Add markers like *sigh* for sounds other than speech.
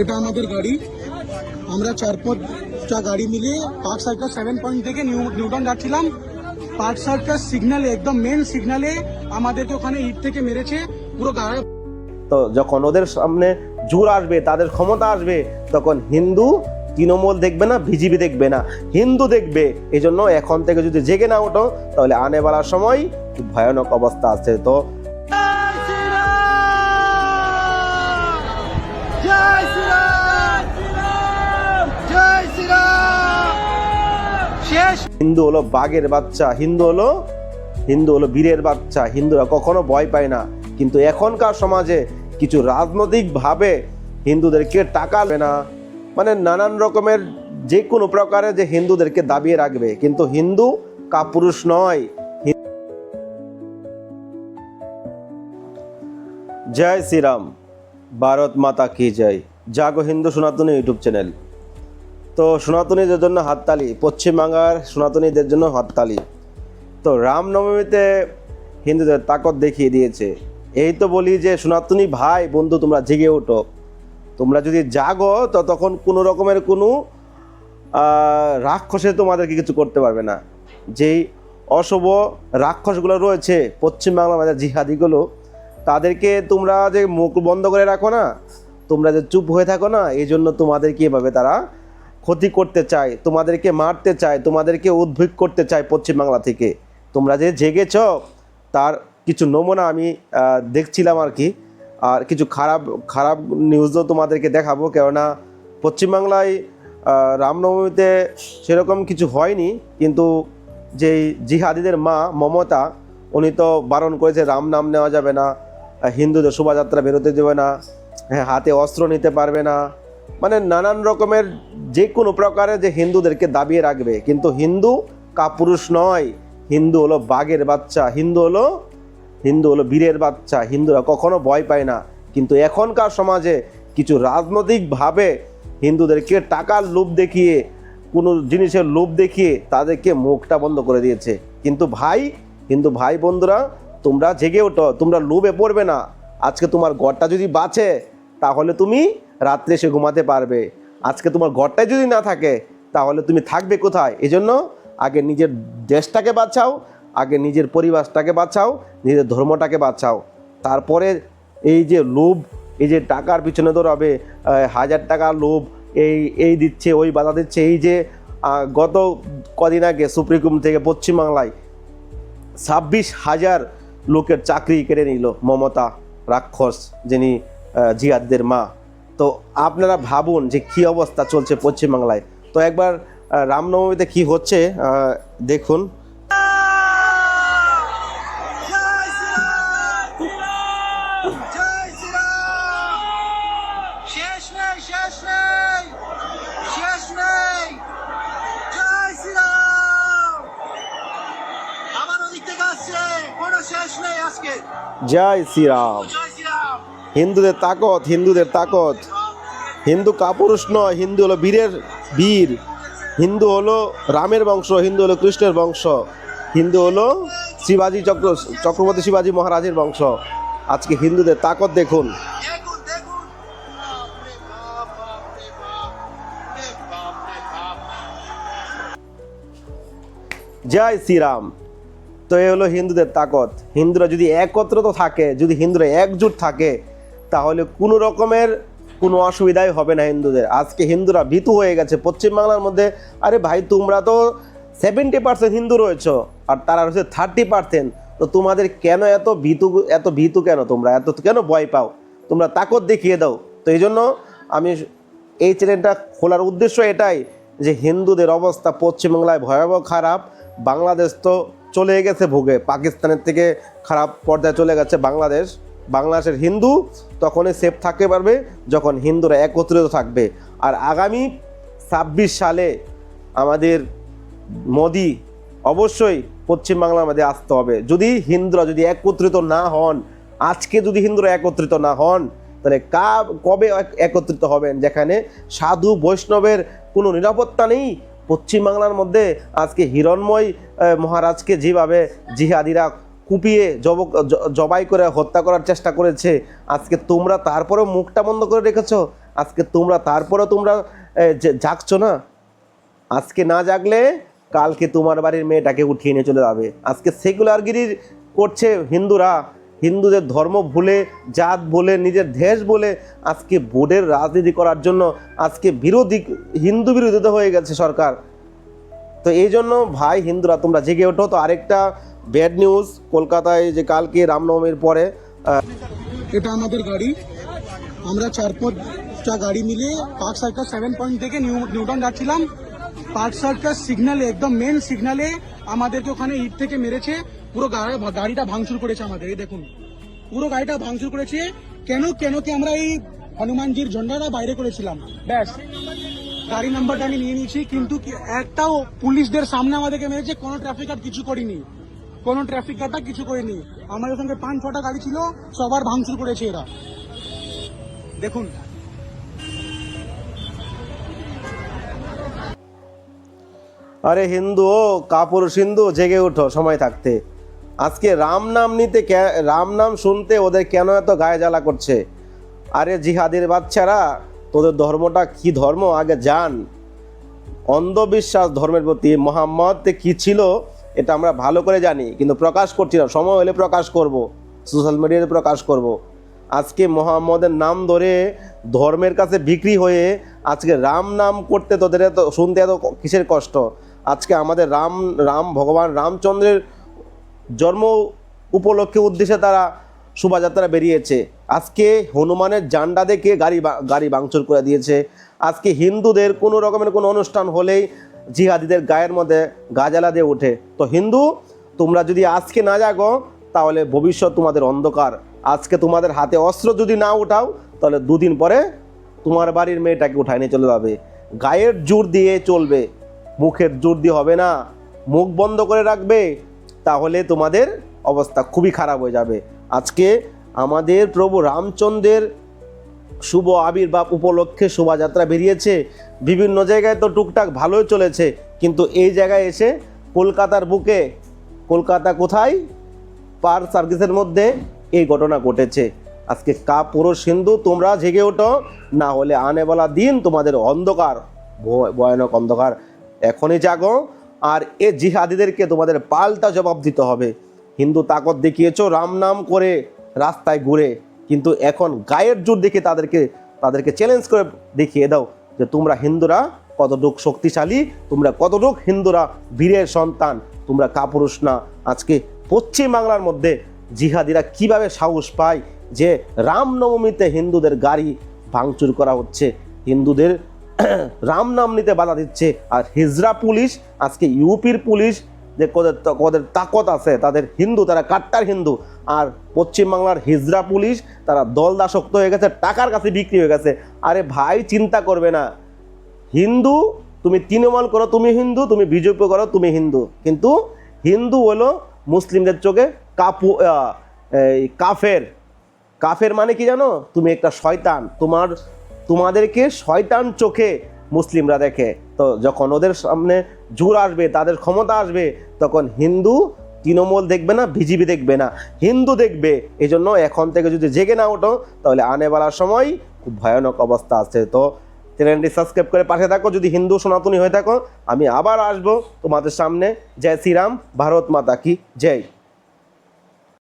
এটা আমাদের গাড়ি। আমরা চার পাঁচটা গাড়ি মিলে পার্ক সার্কাস সেভেন পয়েন্ট থেকে নিউ নিউটন যাচ্ছিলাম। পার্ক সার্কাস সিগন্যালে একদম মেন সিগন্যালে আমাদেরকে ওখানে ইট থেকে মেরেছে, পুরো গায়ে তো যখন ওদের সামনে জোর আসবে, তাদের ক্ষমতা আসবে, তখন হিন্দু তৃণমূল দেখবে না, বিজেপি দেখবে না। হিন্দু দেখবে। এই জন্য এখন থেকে যদি জেগে না ওঠো, তাহলে আনে বেলার সময় ভয়ানক অবস্থা আছে। তো হিন্দু হলো বাঘের বাচ্চা, হিন্দু হলো হিন্দু হলো বীরের বাচ্চা, হিন্দুরা কখনো ভয় পায় না। কিন্তু এখনকার সমাজে কিছু রাজনৈতিকভাবে হিন্দুদেরকে টাকা না। মানে নানান রকমের যে কোনো প্রকারে যে হিন্দুদেরকে দাবিয়ে রাখবে। কিন্তু হিন্দু কাপুরুষ নয়। জয় শ্রীরাম। ভারত মাতা কি জয়। জাগো হিন্দু সনাতনী ইউটিউব চ্যানেল। তো সনাতনীদের জন্য হাততালি, পশ্চিমবাংলার সনাতনীদের জন্য হাততালি। তো রামনবমীতে হিন্দুদের তাকত দেখিয়ে দিয়েছে। এই তো বলি যে, সনাতনী ভাই, বন্ধু, তোমরা জেগে ওঠো। তোমরা যদি জাগো, তো তখন কোনো রকমের কোনো রাক্ষসে তোমাদেরকে কিছু করতে পারবে না। যেই অশুভ রাক্ষসগুলো রয়েছে পশ্চিমবাংলার মাঝে জিহাদিগুলো, তাদেরকে তোমরা যে মুখ বন্ধ করে রাখো না, তোমরা যে চুপ হয়ে থাকো না, এই জন্য তোমাদেরকে এভাবে তারা ক্ষতি করতে চায়, তোমাদেরকে মারতে চায়, তোমাদেরকে উদ্ভিদ করতে চায় পশ্চিমবাংলা থেকে। তোমরা যে জেগেছ, তার কিছু নমুনা আমি দেখছিলাম আর কি। আর কিছু খারাপ খারাপ নিউজও তোমাদেরকে দেখাবো, কেননা পশ্চিমবাংলায় রামনবমীতে সেরকম কিছু হয়নি, কিন্তু যেই জিহাদিদের মা মমতা, উনি তো বারণ করেছে, রাম নাম নেওয়া যাবে না, হিন্দুদের শোভাযাত্রা বেরোতে দেবে না হ্যাঁ হাতে অস্ত্র নিতে পারবে না মানে নানান রকমের যে কোনো প্রকারে যে হিন্দুদেরকে দাবিয়ে রাখবে। কিন্তু হিন্দু কাপুরুষ নয়। হিন্দু হলো বাঘের বাচ্চা, হিন্দু হলো হিন্দু হলো বীরের বাচ্চা, হিন্দুরা কখনো ভয় পায় না। কিন্তু এখনকার সমাজে কিছু রাজনৈতিকভাবে হিন্দুদেরকে টাকার লোভ দেখিয়ে, কোনো জিনিসের লোভ দেখিয়ে তাদেরকে মুখটা বন্ধ করে দিয়েছে। কিন্তু ভাই হিন্দু ভাই বন্ধুরা, তোমরা জেগে ওঠো, তোমরা লোভে পড়বে না। আজকে তোমার ঘরটা যদি বাঁচে, তাহলে তুমি রাত্রে সে ঘুমাতে পারবে। আজকে তোমার ঘরটাই যদি না থাকে তাহলে তুমি থাকবে কোথায়? এজন্য আগে নিজের দেশটাকে বাঁচাও আগে নিজের পরিবারটাকে বাঁচাও নিজের ধর্মটাকে বাঁচাও। তারপরে এই যে লোভ এই যে টাকার পিছনে দৌড়াবে হাজার টাকার লোভ এই এই দিচ্ছে ওই বাধা দিচ্ছে এই যে গত কদিন আগে সুপ্রিম থেকে পশ্চিমবাংলায় ছাব্বিশ হাজার লোকের চাকরি কেড়ে নিল মমতা রাক্ষস যিনি আহ, জিহাদদের মা। তো আপনারা ভাবুন যে কি অবস্থা চলছে পশ্চিমবাংলায়। তো একবার রামনবমীতে কি হচ্ছে দেখুন। জয় শ্রীরাম। হিন্দুদের তাকত হিন্দুদের তাকত। হিন্দু কাপুরুষ নয় হিন্দু হলো বীরের বীর। হিন্দু হলো রামের বংশ হিন্দু হলো কৃষ্ণের বংশ। হিন্দু হলো শিবাজি চক্র চক্রবর্তী শিবাজি মহারাজের বংশ। আজকে হিন্দুদের তাকত দেখুন। জয় শ্রীরাম। তো এ হলো হিন্দুদের তাকত। হিন্দুরা যদি একত্রিত থাকে যদি হিন্দুরা একজুট থাকে তাহলে কোনো রকমের কোনো অসুবিধাই হবে না হিন্দুদের। আজকে হিন্দুরা ভীতু হয়ে গেছে। পশ্চিমবাংলার মধ্যে, আরে ভাই, তোমরা তো সেভেন্টি পার্সেন্ট হিন্দু রয়েছো, আর তারা রয়েছে থার্টি পার্সেন্ট তো তোমাদের কেন এত ভীতু এত ভীতু কেন তোমরা? এত কেন ভয় পাও? তোমরা তাকত দেখিয়ে দাও। তো এই জন্য আমি এই চ্যানেলটা খোলার উদ্দেশ্য এটাই যে হিন্দুদের অবস্থা পশ্চিমবাংলায় ভয়াবহ খারাপ। বাংলাদেশ তো চলে গেছে ভোগে। পাকিস্তানের থেকে খারাপ পর্যায়ে চলে গেছে বাংলাদেশ। বাংলাদেশের হিন্দু তখনই সেফ থাকতে পারবে, যখন হিন্দুরা একত্রিত থাকবে। আর আগামী ছাব্বিশ সালে আমাদের মোদি অবশ্যই পশ্চিমবাংলার মধ্যে আসতে হবে। যদি হিন্দুরা যদি একত্রিত না হন, আজকে যদি হিন্দুরা একত্রিত না হন, তাহলে কা কবে এক- একত্রিত হবেন? যেখানে সাধু বৈষ্ণবের কোনো নিরাপত্তা নেই। পশ্চিমবাংলার মধ্যে আজকে হিরণময় মহারাজকে যেভাবে জিহাদিরা কুপিয়ে জব জবাই করে হত্যা করার চেষ্টা করেছে। আজকে তোমরা তারপরেও মুখটা বন্ধ করে রেখেছো? আজকে তোমরা তারপরে তোমরা জাগছো না? আজকে না জাগলে কালকে তোমার বাড়ির মেয়েটাকে উঠিয়ে নিয়ে চলে যাবে। আজকে সেকুলারগিরি করছে হিন্দুরা। হিন্দুদের ধর্ম ভুলে, জাত বলে, নিজের দেশ বলে আজকে বোর্ডের রাজনীতি করার জন্য আজকে বিরোধী, হিন্দু বিরোধিতা হয়ে গেছে সরকার। তো এই জন্য ভাই হিন্দুরা তোমরা জেগে ওঠো। তো আরেকটা ব্যাড নিউজ, কলকাতায় যে কালকে রামনবমীর পরে এটা আমাদের গাড়ি। আমরা চার পাঁচটা গাড়ি মিলে পার্ক সার্কাস সেভেন পয়েন্ট থেকে নিউ নিউটন যাচ্ছিলাম। পার্ক সার্কাস সিগন্যালে একদম মেন সিগন্যালে আমাদেরকে ওখানে ইট থেকে মেরেছে। পুরো গাড়ি- গাড়িটা ভাঙচুর করেছে আমাদের, এই দেখুন। পুরো গাড়িটা ভাঙচুর করেছে। কেন কেন কি আমরা এই হনুমানজির ঝন্ডাটা বাইরে করেছিলাম? ব্যাস। গাড়ি নাম্বারটা আমি নিয়ে নিয়েছি, কিন্তু একটাও পুলিশদের সামনে আমাদেরকে মেরেছে, কোনো ট্রাফিক আর কিছু করিনি। কোনো ট্রাফিক গার্ডটা কিছু করেনি। আমাদের সঙ্গে পাঁচ, ছটা গাড়ি ছিল, সবার ভাঙচুর করেছে এরা। দেখুন। আরে হিন্দু ও কাপুরুষ হিন্দু, জেগে ওঠো সময় থাকতে। আজকে রাম নাম নিতে রাম নাম শুনতে ওদের কেন এত গায়ে জ্বালা করছে? আরে জিহাদের বাচ্চারা, তোদের ধর্মটা কি ধর্ম? আগে জান। অন্ধবিশ্বাস ধর্মের প্রতি। মোহাম্মদ কি ছিল? এটা আমরা ভালো করে জানি, কিন্তু প্রকাশ করছি না। সময় হলে প্রকাশ করব সোশ্যাল মিডিয়াতে প্রকাশ করব। আজকে মোহাম্মদের নাম ধরে ধর্মের কাছে বিক্রি হয়ে আজকে রাম নাম করতে তোদের এত, শুনতে এত কিসের কষ্ট? আজকে আমাদের রাম রাম, ভগবান রামচন্দ্রের জন্ম উপলক্ষে উদ্দেশ্যে তারা শোভাযাত্রা বেরিয়েছে। আজকে হনুমানের জান্ডা দেখে গাড়ি গাড়ি ভাঙচুর করে দিয়েছে। আজকে হিন্দুদের কোনো রকমের কোনো অনুষ্ঠান হলেই জিহাদিদের গায়ের মধ্যে গাজালা দিয়ে ওঠে। তো হিন্দু, তোমরা যদি আজকে না জাগো, তাহলে ভবিষ্যৎ তোমাদের অন্ধকার। আজকে তোমাদের হাতে অস্ত্র যদি না উঠাও, তাহলে দুদিন পরে তোমার বাড়ির মেয়েটাকে উঠায় নিয়ে চলে যাবে। গায়ের জোর দিয়ে চলবে, মুখের জোর দিয়ে হবে না। মুখ বন্ধ করে রাখবে, তাহলে তোমাদের অবস্থা খুবই খারাপ হয়ে যাবে। আজকে আমাদের প্রভু রামচন্দ্রের শুভ আবির্ভাব উপলক্ষে শোভাযাত্রা বেরিয়েছে। বিভিন্ন জায়গায় তো টুকটাক ভালোই চলেছে, কিন্তু এই জায়গায় এসে কলকাতার বুকে, কলকাতা কোথায়? পার সার্ভিসের মধ্যে এই ঘটনা ঘটেছে। আজকে কা পুরো সিন্ধু, তোমরা জেগে ওঠো, না হলে আনেওয়ালা দিন তোমাদের অন্ধকার ভয়ানক অন্ধকার। এখনই জাগো, আর এ জিহাদিদেরকে তোমাদের পাল্টা জবাব দিতে হবে। হিন্দু তাকত দেখিয়েছো, রাম নাম করে রাস্তায় ঘুরে। কিন্তু এখন গায়ের জোর দেখে তাদেরকে তাদেরকে চ্যালেঞ্জ করে দেখিয়ে দাও যে তোমরা হিন্দুরা কতটুক শক্তিশালী, তোমরা কতটুক হিন্দুরা বীরের সন্তান, তোমরা কাপুরুষ না। আজকে পশ্চিম বাংলার মধ্যে জিহাদিরা কীভাবে সাহস পায় যে রামনবমীতে হিন্দুদের গাড়ি ভাঙচুর করা হচ্ছে, হিন্দুদের *clears throat* রাম নাম নিতে বাধা দিচ্ছে, আর হিজরা পুলিশ, আজকে ইউপির পুলিশ যে ওদের ওদের তাকত আছে, তাদের হিন্দু, তারা কাট্টার হিন্দু। আর পশ্চিমবাংলার হিজরা পুলিশ, তারা দলদাসক্ত হয়ে গেছে, টাকার কাছে বিক্রি হয়ে গেছে। আরে ভাই, চিন্তা করবে না। হিন্দু, তুমি তৃণমূল করো, তুমি হিন্দু, তুমি বিজেপি করো, তুমি হিন্দু। কিন্তু হিন্দু হলো মুসলিমদের চোখে কাপু এই কাফের। কাফের মানে কি জানো? তুমি একটা শয়তান। তোমার, তোমাদেরকে শয়তান চোখে মুসলিমরা দেখে, তো যখন ওদের সামনে জোর আসবে, তাদের ক্ষমতা আসবে, তখন হিন্দু তৃণমূল দেখবে না, বিজেপি দেখবে না। হিন্দু দেখবে এই জন্য এখন থেকে যদি জেগে না ওঠো, তাহলে আনেওয়ালার সময় খুব ভয়ানক অবস্থা আছে। তো চ্যানেলটি সাবস্ক্রাইব করে পাশে থাকো, যদি হিন্দু সনাতনী হয়ে থাকো, আমি আবার আসব তোমাদের সামনে। জয় শ্রীরাম, ভারত মাতা কি জয়।